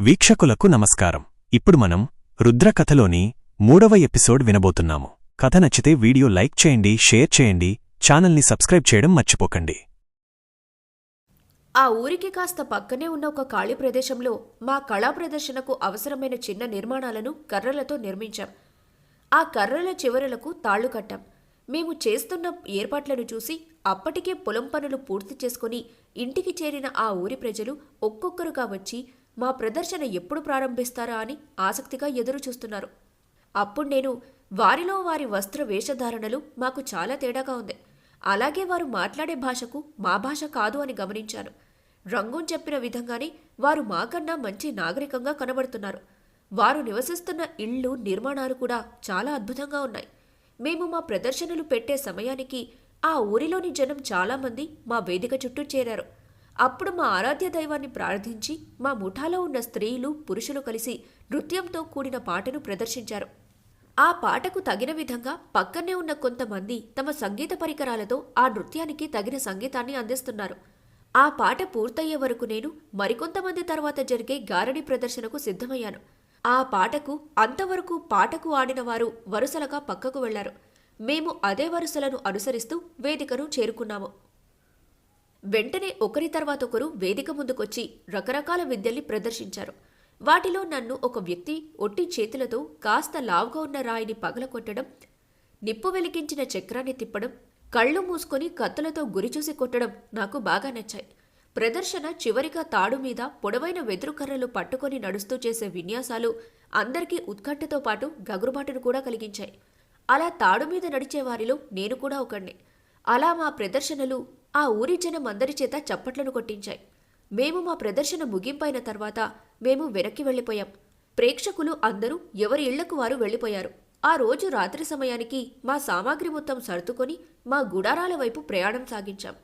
వీక్షకులకు నమస్కారం. ఇప్పుడు మనం రుద్రకథలోని మూడవ ఎపిసోడ్ వినబోతున్నాము. కథ నచ్చితే వీడియో లైక్ చేయండి షేర్ చేయండి ఛానల్ని సబ్స్క్రైబ్ చేయడం మర్చిపోకండి. ఆ ఊరికి కాస్త పక్కనే ఉన్న ఒక ఖాళీ ప్రదేశంలో మా కళా ప్రదర్శనకు అవసరమైన చిన్న నిర్మాణాలను కర్రలతో నిర్మించాం. ఆ కర్రల చివరలకు తాళ్ళు కట్టాం. మేము చేస్తున్న ఏర్పాట్లను చూసి అప్పటికే పొలం పనులు పూర్తి చేసుకుని ఇంటికి చేరిన ఆ ఊరి ప్రజలు ఒక్కొక్కరుగా వచ్చి మా ప్రదర్శన ఎప్పుడు ప్రారంభిస్తారా అని ఆసక్తిగా ఎదురు చూస్తున్నారు. అప్పుడు నేను వారిలో వారి వస్త్ర వేషధారణలు మాకు చాలా తేడాగా ఉంది. అలాగే వారు మాట్లాడే భాషకు మా భాష కాదు అని గమనించాను. రంగూన్ చెప్పిన విధంగానే వారు మాకన్నా మంచి నాగరికంగా కనబడుతున్నారు. వారు నివసిస్తున్న ఇళ్ళు నిర్మాణాలు కూడా చాలా అద్భుతంగా ఉన్నాయి. మేము మా ప్రదర్శనలు పెట్టే సమయానికి ఆ ఊరిలోని జనం చాలామంది మా వేదిక చుట్టూ చేరారు. అప్పుడు మా ఆరాధ్య దైవాన్ని ప్రార్థించి మా ముఠాలో ఉన్న స్త్రీలు పురుషులు కలిసి నృత్యంతో కూడిన పాటను ప్రదర్శించారు. ఆ పాటకు తగిన విధంగా పక్కనే ఉన్న కొంతమంది తమ సంగీత పరికరాలతో ఆ నృత్యానికి తగిన సంగీతాన్ని అందిస్తున్నారు. ఆ పాట పూర్తయ్యే వరకు నేను మరికొంతమంది తర్వాత జరిగే గారడి ప్రదర్శనకు సిద్ధమయ్యాను. ఆ పాటకు అంతవరకు పాటకు ఆడిన వారు వరుసలుగా పక్కకు వెళ్ళారు. మేము అదే వరుసలను అనుసరిస్తూ వేదికను చేరుకున్నాము. వెంటనే ఒకరి తర్వాత ఒకరు వేదిక ముందుకొచ్చి రకరకాల విద్యల్ని ప్రదర్శించారు. వాటిలో నన్ను ఒక వ్యక్తి ఒట్టి చేతులతో కాస్త లావుగా ఉన్న రాయిని పగలకొట్టడం నిప్పు వెలిగించిన చక్రాన్ని తిప్పడం కళ్ళు మూసుకొని కత్తులతో గురిచూసి కొట్టడం నాకు బాగా నచ్చాయి. ప్రదర్శన చివరిగా తాడు మీద పొడవైన వెదురు కర్రలు పట్టుకొని నడుస్తూ చేసే విన్యాసాలు అందరికీ ఉత్కంఠతో పాటు గగురుబాటును కూడా కలిగించాయి. అలా తాడు మీద నడిచే వారిలో నేను కూడా ఒకణ్ణి. అలా మా ప్రదర్శనలు ఆ ఊరి జనం అందరి చేత చప్పట్లను కొట్టించాయి. మేము మా ప్రదర్శన ముగింపైన తర్వాత మేము వెనక్కి వెళ్ళిపోయాం. ప్రేక్షకులు అందరూ ఎవరి ఇళ్ళకు వారు వెళ్ళిపోయారు. ఆ రోజు రాత్రి సమయానికి మా సామాగ్రి మొత్తం సర్దుకొని మా గుడారాల వైపు ప్రయాణం సాగించాం.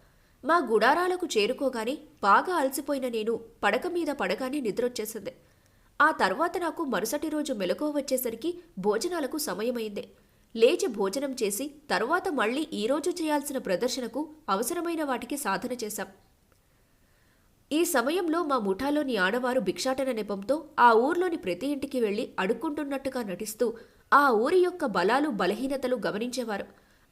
మా గుడారాలకు చేరుకోగానే బాగా అలసిపోయిన నేను పడక మీద పడగానే నిద్రొచ్చేసింది. ఆ తర్వాత నాకు మరుసటి రోజు మెలకువ వచ్చేసరికి భోజనాలకు సమయమైంది. లేచి భోజనం చేసి తరువాత మళ్ళీ ఈరోజు చేయాల్సిన ప్రదర్శనకు అవసరమైన వాటికి సాధన చేశాం. ఈ సమయంలో మా ముఠాలోని ఆడవారు భిక్షాటన నెపంతో ఆ ఊర్లోని ప్రతి ఇంటికి వెళ్ళి అడుక్కుంటున్నట్టుగా నటిస్తూ ఆ ఊరి యొక్క బలాలు బలహీనతలు గమనించేవారు.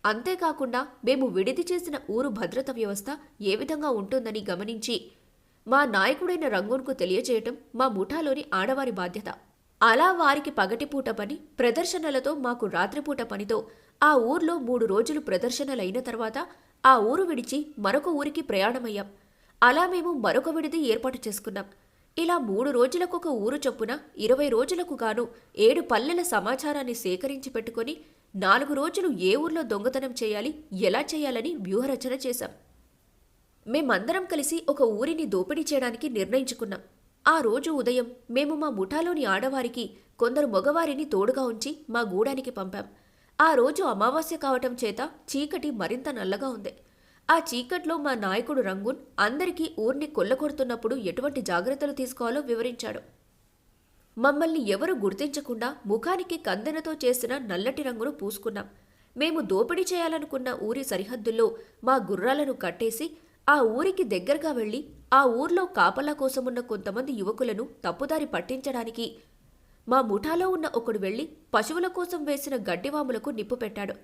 అంతేకాకుండా మేము విడిది చేసిన ఊరు భద్రత వ్యవస్థ ఏ విధంగా ఉంటుందని గమనించి మా నాయకుడైన రంగూన్కు తెలియజేయటం మా ముఠాలోని ఆడవారి బాధ్యత. అలా వారికి పగటిపూట పని ప్రదర్శనలతో మాకు రాత్రిపూట పనితో ఆ ఊర్లో మూడు రోజులు ప్రదర్శనలైన తర్వాత ఆ ఊరు విడిచి మరొక ఊరికి ప్రయాణమయ్యాం. అలా మేము మరొక విడిది ఏర్పాటు చేసుకున్నాం. ఇలా మూడు రోజులకొక ఊరు చొప్పున ఇరవై రోజులకు గాను ఏడు పల్లెల సమాచారాన్ని సేకరించి పెట్టుకొని నాలుగు రోజులు ఏ ఊర్లో దొంగతనం చేయాలి ఎలా చేయాలని వ్యూహరచన చేశాం. మేమందరం కలిసి ఒక ఊరిని దోపిడీ చేయడానికి నిర్ణయించుకున్నాం. ఆ రోజు ఉదయం మేము మా ముఠాలోని ఆడవారికి కొందరు మగవారిని తోడుగా ఉంచి మా గూడానికి పంపాం. ఆ రోజు అమావాస్య కావటం చేత చీకటి మరింత నల్లగా ఉంది. ఆ చీకట్లో మా నాయకుడు రంగున్ అందరికీ ఊర్ని కొల్లగొడుతున్నప్పుడు ఎటువంటి జాగ్రత్తలు తీసుకోవాలో వివరించాడు. మమ్మల్ని ఎవరు గుర్తించకుండా ముఖానికి కందెనతో చేసిన నల్లటి రంగును పూసుకున్నాం. మేము దోపిడీ చేయాలనుకున్న ఊరి సరిహద్దుల్లో మా గుర్రాలను కట్టేసి ఆ ఊరికి దగ్గరగా వెళ్ళి ఆ ఊర్లో కాపలా కోసమున్న కొంతమంది యువకులను తప్పుదారి పట్టించడానికి మా ముఠాలో ఉన్న ఒకడు వెళ్ళి పశువుల కోసం వేసిన గడ్డివాములకు నిప్పు పెట్టాడు.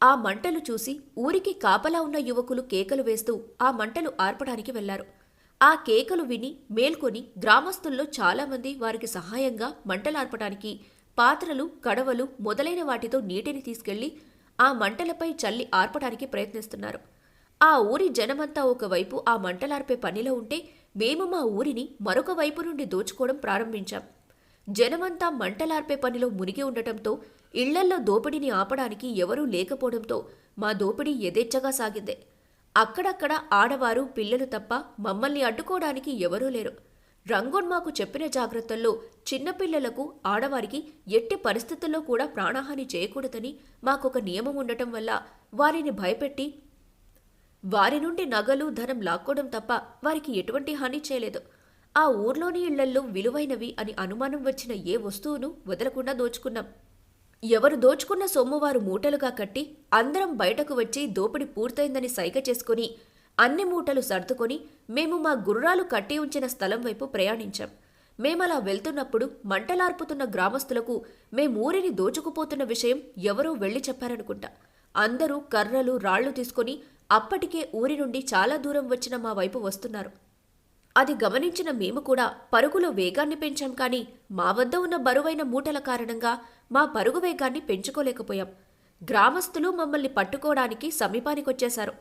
ఆ మంటలు చూసి ఊరికి కాపలా ఉన్న యువకులు కేకలు వేస్తూ ఆ మంటలు ఆర్పడానికి వెళ్ళారు. ఆ కేకలు విని మేల్కొని గ్రామస్తుల్లో చాలామంది వారికి సహాయంగా మంటలార్పడానికి పాత్రలు కడవలు మొదలైన వాటితో నీటిని తీసుకెళ్ళి ఆ మంటలపై చల్లి ఆర్పడానికి ప్రయత్నిస్తున్నారు. ఆ ఊరి జనమంతా ఒకవైపు ఆ మంటలార్పే పనిలో ఉంటే మేము మా ఊరిని మరొక వైపు నుండి దోచుకోవడం ప్రారంభించాం. జనమంతా మంటలార్పే పనిలో మునిగి ఉండటంతో ఇళ్ళల్లో దోపిడీని ఆపడానికి ఎవరూ లేకపోవడంతో మా దోపిడీ యథేచ్ఛగా సాగింది. అక్కడక్కడ ఆడవారు పిల్లలు తప్ప మమ్మల్ని అడ్డుకోవడానికి ఎవరూ లేరు. రంగోన్ మాకు చెప్పిన జాగ్రత్తల్లో చిన్నపిల్లలకు ఆడవారికి ఎట్టి పరిస్థితుల్లో కూడా ప్రాణహాని చేయకూడదని మాకొక నియమం ఉండటం వల్ల వారిని భయపెట్టి వారి నుండి నగలు ధనం లాక్కోవడం తప్ప వారికి ఎటువంటి హాని చేయలేదు. ఆ ఊర్లోని ఇళ్ళల్లో విలువైనవి అని అనుమానం వచ్చిన ఏ వస్తువును వదలకుండా దోచుకున్నాం. ఎవరు దోచుకున్న సొమ్ము వారు మూటలుగా కట్టి అందరం బయటకు వచ్చి దోపిడి పూర్తయిందని సైగ చేసుకుని అన్ని మూటలు సర్దుకొని మేము మా గుర్రాలు కట్టి ఉంచిన స్థలం వైపు ప్రయాణించాం. మేమలా వెళ్తున్నప్పుడు మంటలార్పుతున్న గ్రామస్తులకు మేమూరిని దోచుకుపోతున్న విషయం ఎవరో వెళ్ళి చెప్పారనుకుంటా. అందరూ కర్రలు రాళ్ళు తీసుకొని అప్పటికే ఊరి నుండి చాలా దూరం వచ్చిన మా వైపు వస్తున్నారు. అది గమనించిన మేము కూడా పరుగులో వేగాన్ని పెంచాం కానీ మా వద్ద ఉన్న బరువైన మూటల కారణంగా మా పరుగు వేగాన్ని పెంచుకోలేకపోయాం. గ్రామస్తులు మమ్మల్ని పట్టుకోవడానికి సమీపానికొచ్చేశారు.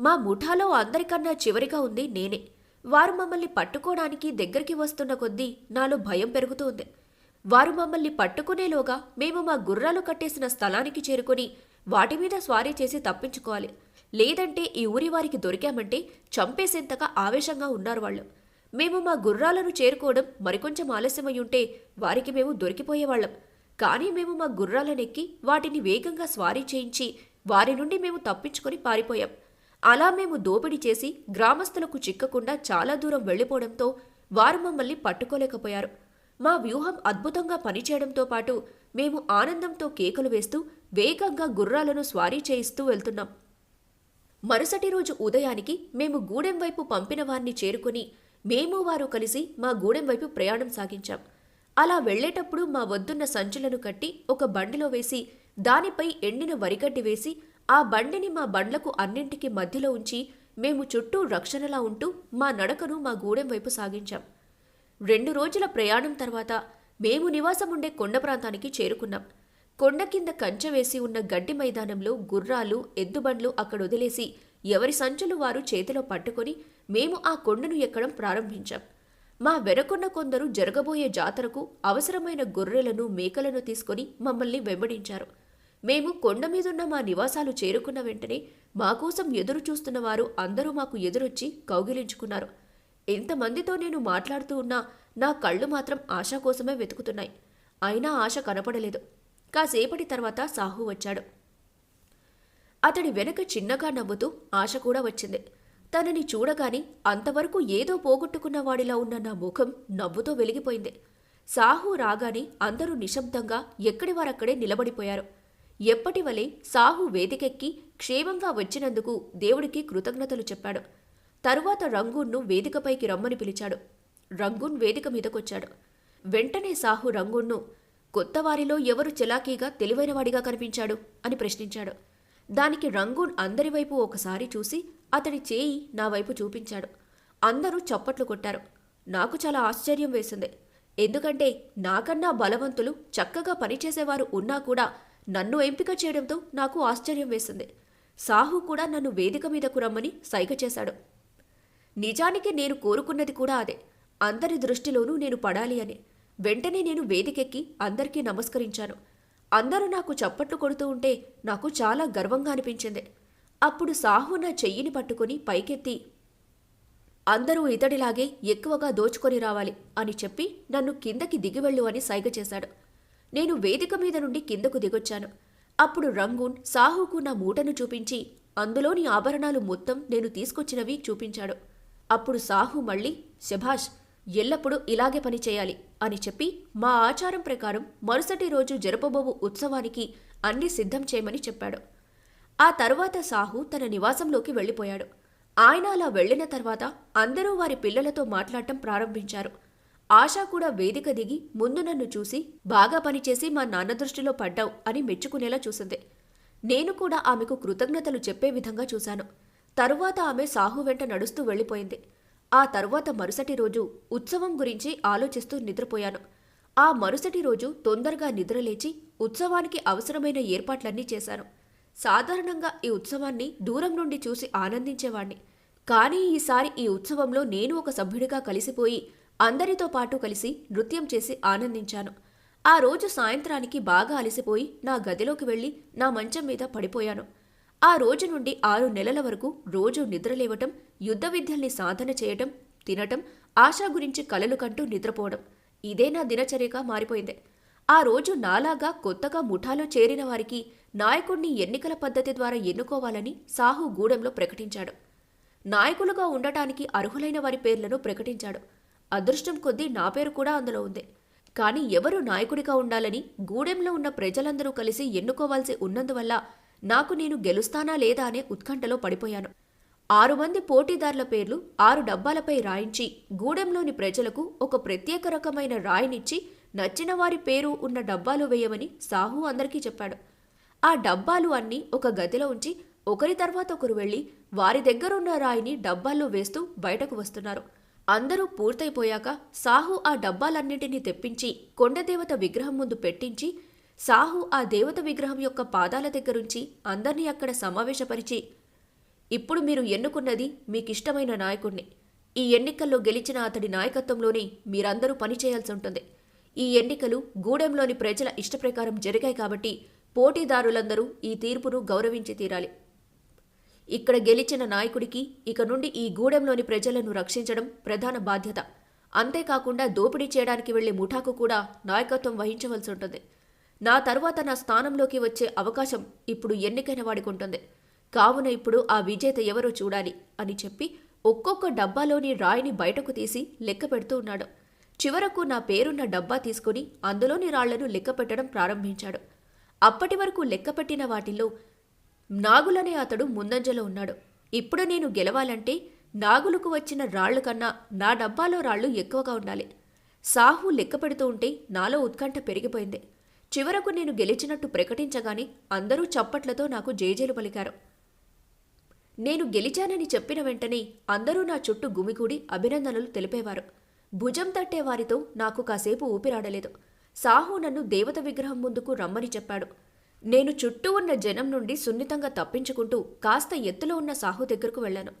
మా ముఠాలో అందరికన్నా చివరిగా ఉంది నేనే. వారు మమ్మల్ని పట్టుకోవడానికి దగ్గరికి వస్తున్న కొద్దీ నాలో భయం పెరుగుతూ ఉంది వారు మమ్మల్ని పట్టుకునేలోగా మేము మా గుర్రాలు కట్టేసిన స్థలానికి చేరుకొని వాటి మీద స్వారీ చేసి తప్పించుకోవాలి. లేదంటే ఈ ఊరి వారికి దొరికామంటే చంపేసేంతగా ఆవేశంగా ఉన్నారు వాళ్ళు. మేము మా గుర్రాలను చేరుకోవడం మరికొంచెం ఆలస్యమై ఉంటే వారికి మేము దొరికిపోయేవాళ్ళం. కానీ మేము మా గుర్రాలనెక్కి వాటిని వేగంగా స్వారీ చేయించి వారి నుండి మేము తప్పించుకొని పారిపోయాం. అలా మేము దోపిడీ చేసి గ్రామస్తులకు చిక్కకుండా చాలా దూరం వెళ్ళిపోవడంతో వారు మమ్మల్ని పట్టుకోలేకపోయారు. మా వ్యూహం అద్భుతంగా పనిచేయడంతో పాటు మేము ఆనందంతో కేకలు వేస్తూ వేగంగా గుర్రాలను స్వారీ చేయిస్తూ వెళ్తున్నాం. మరుసటి రోజు ఉదయానికి మేము గూడెం వైపు పంపిన వారిని చేరుకుని మేము వారు కలిసి మా గూడెం వైపు ప్రయాణం సాగించాం. అలా వెళ్ళేటప్పుడు మా వద్దున్న సంచులను కట్టి ఒక బండిలో వేసి దానిపై ఎండిన వరిగడ్డి వేసి ఆ బండిని మా బండ్లకు అన్నింటికి మధ్యలో ఉంచి మేము చుట్టూ రక్షణలా ఉంటూ మా నడకను మా గూడెం వైపు సాగించాం. రెండు రోజుల ప్రయాణం తర్వాత మేము నివాసం ఉండే కొండ ప్రాంతానికి చేరుకున్నాం. కొండ కింద కంచె వేసి ఉన్న గడ్డి మైదానంలో గుర్రాలు ఎద్దుబండ్లు అక్కడ వదిలేసి ఎవరి సంచులు వారు చేతిలో పట్టుకొని మేము ఆ కొండను ఎక్కడం ప్రారంభించాం. మా వెనకున్న కొందరు జరగబోయే జాతరకు అవసరమైన గొర్రెలను మేకలను తీసుకొని మమ్మల్ని వెంబడించారు. మేము కొండ మీదున్న మా నివాసాలు చేరుకున్న వెంటనే మా కోసం ఎదురు చూస్తున్న వారు అందరూ మాకు ఎదురొచ్చి కౌగిలించుకున్నారు. ఎంతమందితో నేను మాట్లాడుతూ ఉన్నా నా కళ్ళు మాత్రం ఆశ కోసమే వెతుకుతున్నాయి. అయినా ఆశ కనపడలేదు. కాసేపటి తర్వాత సాహు వచ్చాడు. అతడి వెనక చిన్నగా నవ్వుతూ ఆశ కూడా వచ్చింది. తనని చూడగాని అంతవరకు ఏదో పోగొట్టుకున్న వాడిలా ఉన్న నా ముఖం నవ్వుతో వెలిగిపోయింది. సాహు రాగానే అందరూ నిశ్శబ్దంగా ఎక్కడి వారక్కడే నిలబడిపోయారు. ఎప్పటి వలె సాహు వేదికెక్కి క్షేమంగా వచ్చినందుకు దేవుడికి కృతజ్ఞతలు చెప్పాడు. తరువాత రంగూన్ను వేదికపైకి రమ్మని పిలిచాడు. రంగూన్ వేదిక మీదకొచ్చాడు. వెంటనే సాహు రంగూన్ను కొత్తవారిలో ఎవరు చెలాకీగా తెలివైనవాడిగా కనిపించాడు అని ప్రశ్నించాడు. దానికి రంగూన్ అందరి వైపు ఒకసారి చూసి అతడి చేయి నా వైపు చూపించాడు. అందరూ చప్పట్లు కొట్టారు. నాకు చాలా ఆశ్చర్యం వేసింది. ఎందుకంటే నాకన్నా బలవంతులు చక్కగా పనిచేసేవారు ఉన్నా కూడా నన్ను ఎంపిక చేయడంతో నాకు ఆశ్చర్యం వేసింది. సాహు కూడా నన్ను వేదిక మీదకు రమ్మని సైగ చేశాడు. నిజానికి నేను కోరుకున్నది కూడా అదే. అందరి దృష్టిలోనూ నేను పడాలి అని. వెంటనే నేను వేదికెక్కి అందరికీ నమస్కరించాను. అందరూ నాకు చప్పట్లు కొడుతూ ఉంటే నాకు చాలా గర్వంగా అనిపించింది. అప్పుడు సాహు నా చెయ్యిని పట్టుకుని పైకెత్తి అందరూ ఇతడిలాగే ఎక్కువగా దోచుకొని రావాలి అని చెప్పి నన్ను కిందకి దిగివెళ్ళు అని సైగ చేశాడు. నేను వేదిక మీద నుండి కిందకు దిగొచ్చాను. అప్పుడు రంగూన్ సాహుకు నా మూటను చూపించి అందులోని ఆభరణాలు మొత్తం నేను తీసుకొచ్చినవి చూపించాడు. అప్పుడు సాహు మళ్ళీ శభాష్ ఎల్లప్పుడూ ఇలాగే పని చేయాలి అని చెప్పి మా ఆచారం ప్రకారం మరుసటి రోజు జరపబోవు ఉత్సవానికి అన్ని సిద్ధం చేయమని చెప్పాడు. ఆ తర్వాత సాహు తన నివాసంలోకి వెళ్ళిపోయాడు. ఆయన అలా వెళ్ళిన తర్వాత అందరూ వారి పిల్లలతో మాట్లాడటం ప్రారంభించారు. ఆశా కూడా వేదిక దిగి ముందు నన్ను చూసి బాగా పనిచేసి మా నాన్న దృష్టిలో పడ్డావు అని మెచ్చుకునేలా చూసింది. నేను కూడా ఆమెకు కృతజ్ఞతలు చెప్పే విధంగా చూశాను. తరువాత ఆమె సాహు వెంట నడుస్తూ వెళ్ళిపోయింది. ఆ తర్వాత మరుసటి రోజు ఉత్సవం గురించి ఆలోచిస్తూ నిద్రపోయాను. ఆ మరుసటి రోజు తొందరగా నిద్రలేచి ఉత్సవానికి అవసరమైన ఏర్పాట్లన్నీ చేశాను. సాధారణంగా ఈ ఉత్సవాన్ని దూరం నుండి చూసి ఆనందించేవాణ్ణి. కానీ ఈసారి ఈ ఉత్సవంలో నేను ఒక సభ్యుడిగా కలిసిపోయి అందరితో పాటు కలిసి నృత్యం చేసి ఆనందించాను. ఆ రోజు సాయంత్రానికి బాగా అలసిపోయి నా గదిలోకి వెళ్ళి నా మంచం మీద పడిపోయాను. ఆ రోజు నుండి ఆరు నెలల వరకు రోజు నిద్రలేవటం యుద్ధ విద్యల్ని సాధన చేయటం తినటం ఆశ గురించి కలలు కంటూ నిద్రపోవడం. ఇదే నా దినచర్యగా మారిపోయింది. ఆ రోజు నాలాగా కొత్తగా ముఠాలో చేరిన వారికి నాయకుణ్ణి ఎన్నికల పద్ధతి ద్వారా ఎన్నుకోవాలని సాహు గూడెంలో ప్రకటించాడు. నాయకులుగా ఉండటానికి అర్హులైన వారి పేర్లను ప్రకటించాడు. అదృష్టం కొద్దీ నా పేరు కూడా అందులో ఉంది. కానీ ఎవరు నాయకుడిగా ఉండాలని గూడెంలో ఉన్న ప్రజలందరూ కలిసి ఎన్నుకోవాల్సి ఉన్నందువల్ల నాకు నేను గెలుస్తానా లేదా అనే ఉత్కంఠలో పడిపోయాను. ఆరు మంది పోటీదారుల పేర్లు ఆరు డబ్బాలపై రాయించి గూడెంలోని ప్రజలకు ఒక ప్రత్యేక రకమైన రాయినిచ్చి నచ్చిన వారి పేరు ఉన్న డబ్బాలు వేయమని సాహు అందరికీ చెప్పాడు. ఆ డబ్బాలు అన్నీ ఒక గదిలో ఉంచి ఒకరి తర్వాత ఒకరు వెళ్ళి వారి దగ్గరున్న రాయిని డబ్బాల్లో వేస్తూ బయటకు వస్తున్నారు. అందరూ పూర్తయిపోయాక సాహు ఆ డబ్బాలన్నింటినీ తెప్పించి కొండదేవత విగ్రహం ముందు పెట్టించి సాహు ఆ దేవత విగ్రహం యొక్క పాదాల దగ్గరుంచి అందర్నీ అక్కడ సమావేశపరిచి ఇప్పుడు మీరు ఎన్నుకున్నది మీకిష్టమైన నాయకుణ్ణి. ఈ ఎన్నికల్లో గెలిచిన అతడి నాయకత్వంలోనే మీరందరూ పనిచేయాల్సి ఉంటుంది. ఈ ఎన్నికలు గూడెంలోని ప్రజల ఇష్టప్రకారం జరిగాయి కాబట్టి పోటీదారులందరూ ఈ తీర్పును గౌరవించి తీరాలి. ఇక్కడ గెలిచిన నాయకుడికి ఇక నుండి ఈ గూడెంలోని ప్రజలను రక్షించడం ప్రధాన బాధ్యత. అంతేకాకుండా దోపిడీ చేయడానికి వెళ్ళే ముఠాకు కూడా నాయకత్వం వహించవలసి ఉంటుంది. నా తర్వాత నా స్థానంలోకి వచ్చే అవకాశం ఇప్పుడు ఎన్నికైన వాడికి ఉంటుంది. కావున ఇప్పుడు ఆ విజేత ఎవరో చూడాలి అని చెప్పి ఒక్కొక్క డబ్బాలోని రాయిని బయటకు తీసి లెక్క పెడుతూ ఉన్నాడు. చివరకు నా పేరున్న డబ్బా తీసుకుని అందులోని రాళ్ళను లెక్క పెట్టడం ప్రారంభించాడు. అప్పటి వరకు లెక్కపెట్టిన వాటిల్లో నాగులనే అతడు ముందంజలో ఉన్నాడు. ఇప్పుడు నేను గెలవాలంటే నాగులకు వచ్చిన రాళ్ళు కన్నా నా డబ్బాలో రాళ్ళు ఎక్కువగా ఉండాలి. సాహు లెక్క పెడుతూ ఉంటే నాలో ఉత్కంఠ పెరిగిపోయింది. చివరకు నేను గెలిచినట్టు ప్రకటించగానే అందరూ చప్పట్లతో నాకు జేజేలు పలికారు. నేను గెలిచానని చెప్పిన వెంటనే అందరూ నా చుట్టూ గుమిగూడి అభినందనలు తెలిపేవారు. భుజం తట్టే వారితో నాకు కాసేపు ఊపిరాడలేదు. సాహు నన్ను దేవత విగ్రహం ముందుకు రమ్మని చెప్పాడు. నేను చుట్టూ ఉన్న జనం నుండి సున్నితంగా తప్పించుకుంటూ కాస్త ఎత్తులో ఉన్న సాహు దగ్గరకు వెళ్ళాను.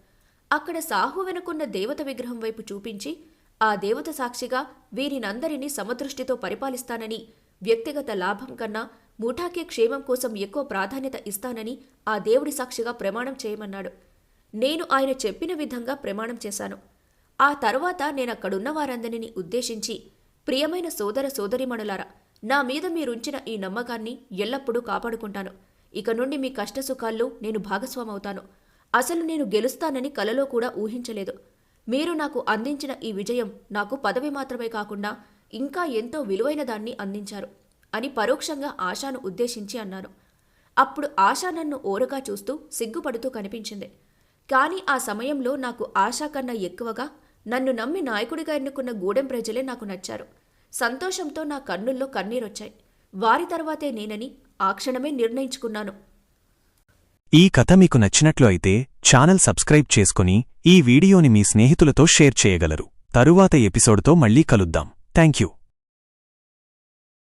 అక్కడ సాహు వెనుకున్న దేవత విగ్రహం వైపు చూపించి ఆ దేవత సాక్షిగా వీరినందరినీ సమదృష్టితో పరిపాలిస్తానని వ్యక్తిగత లాభం కన్నా ముఠాకే క్షేమం కోసం ఎక్కువ ప్రాధాన్యత ఇస్తానని ఆ దేవుడి సాక్షిగా ప్రమాణం చేయమన్నాడు. నేను ఆయన చెప్పిన విధంగా ప్రమాణం చేశాను. ఆ తర్వాత నేనక్కడున్న వారందరినీ ఉద్దేశించి ప్రియమైన సోదర సోదరిమణులారా నా మీద మీరుంచిన ఈ నమ్మకాన్ని ఎల్లప్పుడూ కాపాడుకుంటాను. ఇక నుండి మీ కష్టసుఖాల్లో నేను భాగస్వామవుతాను. అసలు నేను గెలుస్తానని కలలో కూడా ఊహించలేదు. మీరు నాకు అందించిన ఈ విజయం నాకు పదవి మాత్రమే కాకుండా ఇంకా ఎంతో విలువైన దాన్ని అందించారు. అని పరోక్షంగా ఆశాను ఉద్దేశించి అన్నాను అప్పుడు ఆశ నన్ను ఓరగా చూస్తూ సిగ్గుపడుతూ కనిపించింది. కానీ ఆ సమయంలో నాకు ఆశ కన్నా ఎక్కువగా నన్ను నమ్మి నాయకుడిగా ఎన్నుకున్న గూడెం ప్రజలే నాకు నచ్చారు. సంతోషంతో నా కన్నుల్లో కన్నీరొచ్చాయి. వారి తర్వాతే నేనని ఆ క్షణమే నిర్ణయించుకున్నాను. ఈ కథ మీకు నచ్చినట్లు అయితే ఛానల్ సబ్స్క్రైబ్ చేసుకుని ఈ వీడియోని మీ స్నేహితులతో షేర్ చేయగలరు. తరువాత ఎపిసోడ్తో మళ్ళీ కలుద్దాం. Thank you